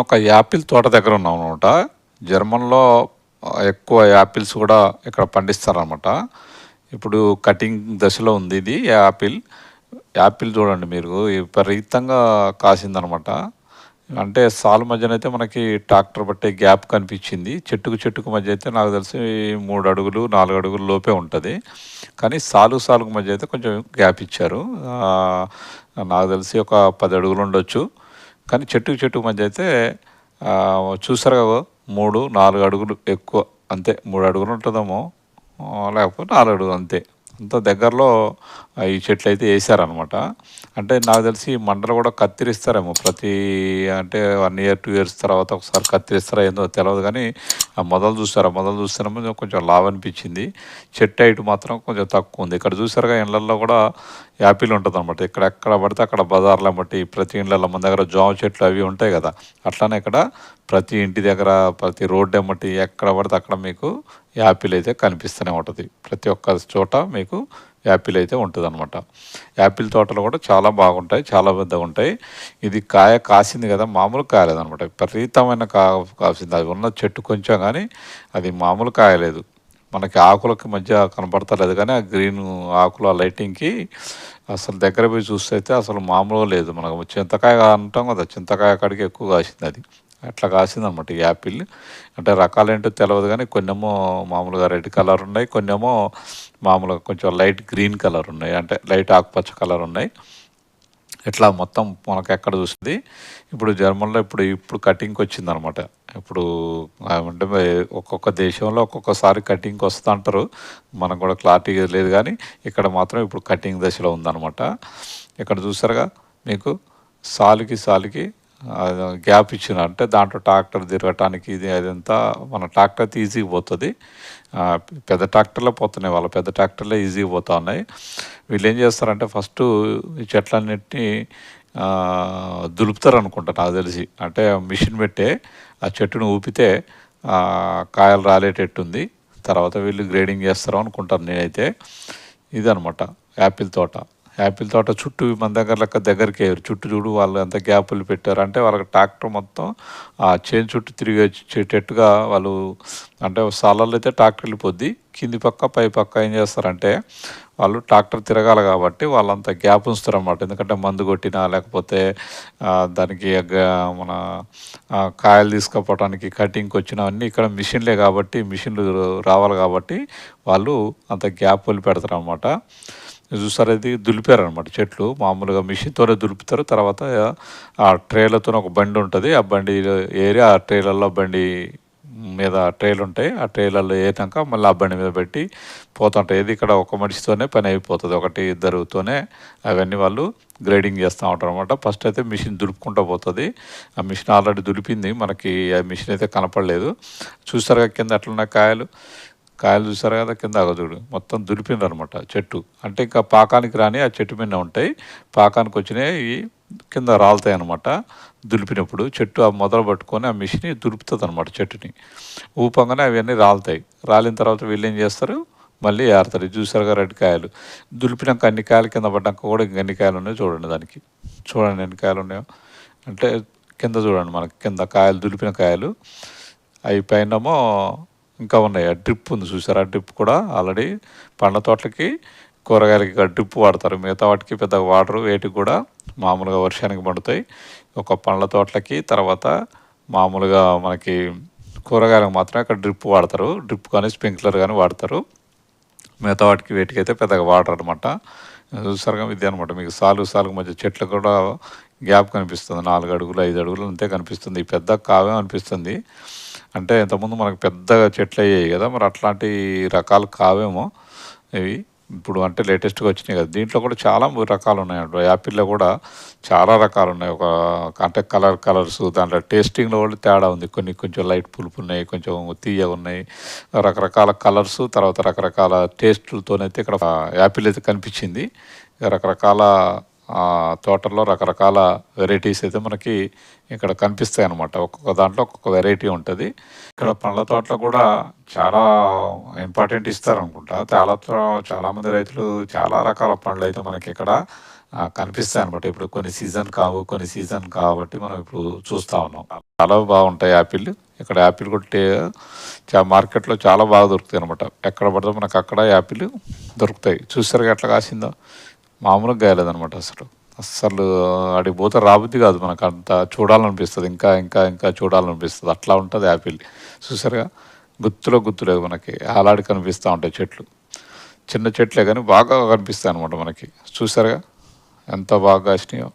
ఒక యాపిల్ తోట దగ్గర ఉన్నాం అనమాట జర్మన్లో ఎక్కువ యాపిల్స్ కూడా ఇక్కడ పండిస్తారనమాట ఇప్పుడు కటింగ్ దశలో ఉంది ఇది యాపిల్. యాపిల్ చూడండి మీరు విపరీతంగా కాసిందనమాట అంటే సాల్ మధ్యన అయితే మనకి ట్రాక్టర్ పట్టే గ్యాప్ కనిపించింది. చెట్టుకు చెట్టుకు మధ్య అయితే నాకు తెలిసి మూడు అడుగులు నాలుగు అడుగులు లోపే ఉంటుంది. కానీ సాలు సాలుకు మధ్య అయితే కొంచెం గ్యాప్ ఇచ్చారు. నాకు తెలిసి ఒక పది అడుగులు ఉండొచ్చు. కానీ చెట్టుకు చెట్టుకు మధ్య అయితే చూసారు కదా మూడు నాలుగు అడుగులు ఎక్కువ అంతే. మూడు అడుగులు ఉంటుందేమో. లేకపోతే నాలుగు అడుగులు అంతే. అంత దగ్గరలో ఈ చెట్లు అయితే వేసారనమాట అంటే నాకు తెలిసి మండలు కూడా కత్తిరిస్తారేమో. ప్రతి అంటే వన్ ఇయర్ టూ ఇయర్స్ తర్వాత ఒకసారి కత్తిరిస్తారా ఏందో తెలియదు కానీ ఆ మొదలు చూస్తారా? మొదలు చూస్తున్నాము కొంచెం లావ్ అనిపించింది. చెట్టు హైట్ మాత్రం కొంచెం తక్కువ ఉంది. ఇక్కడ చూసారుగా ఇళ్ళల్లో కూడా యాపిల్ ఉంటుంది అనమాట ఇక్కడ ఎక్కడ పడితే అక్కడ బజార్లో బట్టి ప్రతి ఇండ్లలో మన దగ్గర జామ చెట్లు అవి ఉంటాయి కదా. అట్లానే ఇక్కడ ప్రతి ఇంటి దగ్గర ప్రతి రోడ్డు ఎమ్మటి ఎక్కడ పడితే అక్కడ మీకు యాపిల్ అయితే కనిపిస్తూనే ఉంటుంది. ప్రతి ఒక్క చోట మీకు యాపిల్ అయితే ఉంటుంది అనమాట యాపిల్ తోటలు కూడా చాలా బాగుంటాయి చాలా పెద్దగా ఉంటాయి. ఇది కాయ కాసింది కదా మామూలు కాయలేదనమాట విపరీతమైన కా కాసింది. అది ఉన్న చెట్టు కొంచెం కానీ అది మామూలు కాయలేదు మనకి ఆకులకి మధ్య కనపడతలేదు కానీ ఆ గ్రీన్ ఆకులు ఆ లైటింగ్కి అసలు దగ్గర పోయి చూస్తే అయితే అసలు మామూలుగా లేదు. మనకు చింతకాయ అంటాం కదా చింతకాయ కాడికి ఎక్కువ కాసింది అది. అట్లా కాసిందనమాట ఈ యాపిల్ అంటే రకాలేంటో తెలియదు కానీ కొన్నేమో మామూలుగా రెడ్ కలర్ ఉన్నాయి కొన్నేమో మామూలుగా కొంచెం లైట్ గ్రీన్ కలర్ ఉన్నాయి అంటే లైట్ ఆకుపచ్చ కలర్ ఉన్నాయి. ఇట్లా మొత్తం మనకు ఎక్కడ చూస్తుంది ఇప్పుడు జర్మన్లో ఇప్పుడు ఇప్పుడు కటింగ్కి వచ్చింది అనమాట ఇప్పుడు అంటే ఒక్కొక్క దేశంలో ఒక్కొక్కసారి కటింగ్కి వస్తూ అంటారు. మనకు కూడా క్లారిటీ లేదు కానీ ఇక్కడ మాత్రం ఇప్పుడు కటింగ్ దశలో ఉందనమాట ఇక్కడ చూసారుగా మీకు సాలుకి సాలుకి గ్యాప్ ఇచ్చిన అంటే దాంట్లో ట్రాక్టర్ తిరగటానికి ఇది అదంతా మన ట్రాక్టర్ అయితే ఈజీగా పోతుంది. పెద్ద ట్రాక్టర్లో పోతున్నాయి వాళ్ళ. పెద్ద ట్రాక్టర్లే ఈజీగా పోతా ఉన్నాయి. వీళ్ళు ఏం చేస్తారంటే ఫస్ట్ ఈ చెట్లన్నింటినీ దులుపుతారు అనుకుంటా నాకు తెలిసి. అంటే మిషన్ పెట్టే ఆ చెట్టును ఊపితే కాయలు రాలేటట్టుంది. తర్వాత వీళ్ళు గ్రేడింగ్ చేస్తారు అనుకుంటాను నేనైతే. ఇదనమాట యాపిల్ తోట. యాపిల్ తోట చుట్టూ మన దగ్గర లెక్క దగ్గరికి వేయరు చుట్టూ చూడు వాళ్ళు ఎంత గ్యాపులు పెట్టారు. అంటే వాళ్ళకి ట్రాక్టర్ మొత్తం ఆ చేను చుట్టూ తిరిగి వచ్చేటట్టుగా వాళ్ళు అంటే సాలల్లో అయితే ట్రాక్టర్ వెళ్ళిపోద్ది. కింది పక్క పై పక్క ఏం చేస్తారంటే వాళ్ళు ట్రాక్టర్ తిరగాలి కాబట్టి వాళ్ళంత గ్యాప్ ఉంచుతారు అనమాట ఎందుకంటే మందు కొట్టినా లేకపోతే దానికి గ- మన కాయలు తీసుకుపోవడానికి కటింగ్కి వచ్చినవన్నీ ఇక్కడ మిషన్లే కాబట్టి మిషన్లు రావాలి కాబట్టి వాళ్ళు అంత గ్యాప్ వదిలి పెడతారు అనమాట చూసారు అది దులిపారు అనమాట చెట్లు. మామూలుగా మిషన్తోనే దులుపుతారు. తర్వాత ఆ ట్రేలతో ఒక బండి ఉంటుంది. ఆ బండి ఏరి ఆ ట్రేలలో బండి మీద ట్రేలు ఉంటాయి. ఆ ట్రేలలో ఏరినాక మళ్ళీ ఆ బండి మీద పెట్టి పోతుంటాయి. ఇది ఇక్కడ ఒక మనిషితోనే పని అయిపోతుంది. ఒకటి ఇద్దరుతోనే అవన్నీ వాళ్ళు గ్రేడింగ్ చేస్తూ ఉంటారు అనమాట ఫస్ట్ అయితే మిషన్ దులుపుకుంటూ పోతుంది. ఆ మిషన్ ఆల్రెడీ దులిపింది. మనకి ఆ మిషన్ అయితే కనపడలేదు. చూసారుగా కింద అట్లున్న కాయలు? కాయలు చూసారు కదా కింద ఆగ చూడు. మొత్తం దులిపిండ్రు అనమాట చెట్టు. అంటే ఇంకా పాకానికి రాని ఆ చెట్టు మీద ఉంటాయి. పాకానికి వచ్చినాయి కింద రాలుతాయి అనమాట దులిపినప్పుడు చెట్టు ఆ మొదలు పట్టుకొని ఆ మిషన్ దులుపుతుంది అనమాట చెట్టుని. ఊపంగానే అవన్నీ రాలుతాయి. రాలిన తర్వాత వీళ్ళు ఏం చేస్తారు? మళ్ళీ ఏరుతారు. చూసారుగా రెడ్ కాయలు. దులిపినాక అన్ని కాయలు కింద పడ్డాక కూడా ఇంక ఎన్ని కాయలు ఉన్నాయో చూడండి దానికి. చూడండి ఎన్ని కాయలు ఉన్నాయో. అంటే కింద చూడండి మనకి. కింద కాయలు దులిపిన కాయలు. అవి పైనమో ఇంకా ఉన్నాయి. ఆ డ్రిప్ ఉంది చూసారా? ఆ డ్రిప్ కూడా ఆల్రెడీ పండ్ల తోటలకి కూరగాయలకి డ్రిప్ వాడతారు. మిగతా వాటికి పెద్దగా వాడరు. వేటికి కూడా మామూలుగా వర్షానికి పండుతాయి. ఒక పండ్ల తోటలకి తర్వాత మామూలుగా మనకి కూరగాయలకు మాత్రమే అక్కడ డ్రిప్ వాడతారు. డ్రిప్ కానీ స్ప్రింక్లర్ కానీ వాడతారు. మిగతా వాటికి వేటికి అయితే పెద్దగా వాడరు అనమాట చూసారుగా ఇది అనమాట మీకు సాలు సాలుగు మధ్య చెట్లు కూడా గ్యాప్ కనిపిస్తుంది. నాలుగు అడుగులు ఐదు అడుగులు అంతే కనిపిస్తుంది. పెద్ద కావ్యం అనిపిస్తుంది. అంటే ఇంతకుముందు మనకు పెద్దగా చెట్లు అయ్యాయి కదా మరి అట్లాంటి రకాలు కావేమో ఇవి. ఇప్పుడు అంటే లేటెస్ట్గా వచ్చినాయి కదా. దీంట్లో కూడా చాలా రకాలు ఉన్నాయి. యాపిల్లో కూడా చాలా రకాలు ఉన్నాయి. ఒక అంటే కలర్ కలర్స్ దాంట్లో టేస్టింగ్లో కూడా తేడా ఉంది. కొన్ని కొంచెం లైట్ పులుపు ఉన్నాయి కొంచెం తీయగా ఉన్నాయి. రకరకాల కలర్స్ తర్వాత రకరకాల టేస్టులతోనైతే ఇక్కడ యాపిల్ అయితే కనిపించింది. రకరకాల తోటల్లో రకరకాల వెరైటీస్ అయితే మనకి ఇక్కడ కనిపిస్తాయి అన్నమాట. ఒక్కొక్క దాంట్లో ఒక్కొక్క వెరైటీ ఉంటుంది. ఇక్కడ పండ్ల తోటలో కూడా చాలా ఇంపార్టెంట్ ఇస్తారు అనుకుంటా చాలా చాలామంది రైతులు చాలా రకాల పండ్లు అయితే మనకి ఇక్కడ కనిపిస్తాయి అనమాట ఇప్పుడు కొన్ని సీజన్ కావు కొన్ని సీజన్ కాబట్టి మనం ఇప్పుడు చూస్తూ ఉన్నాం. చాలా బాగుంటాయి యాపిల్. ఇక్కడ యాపిల్ కొట్టే చా మార్కెట్లో చాలా బాగా దొరుకుతాయి అనమాట ఎక్కడ పడితే మనకు అక్కడ యాపిల్ దొరుకుతాయి. చూసారు ఎట్లా కాసిందో? మామూలుగా గాయలేదనమాట అసలు. అస్సలు అడిగి పోతే రాబుద్ది కాదు మనకు. అంత చూడాలనిపిస్తుంది. ఇంకా ఇంకా ఇంకా చూడాలనిపిస్తుంది. అట్లా ఉంటుంది యాపిల్ చూసారుగా? గుత్తులో గుత్తులేదు మనకి. అలాడి కనిపిస్తూ ఉంటాయి చెట్లు. చిన్న చెట్లే కానీ బాగా కనిపిస్తాయి అనమాట మనకి. చూసారుగా? ఎంత బాగా కాసినాయో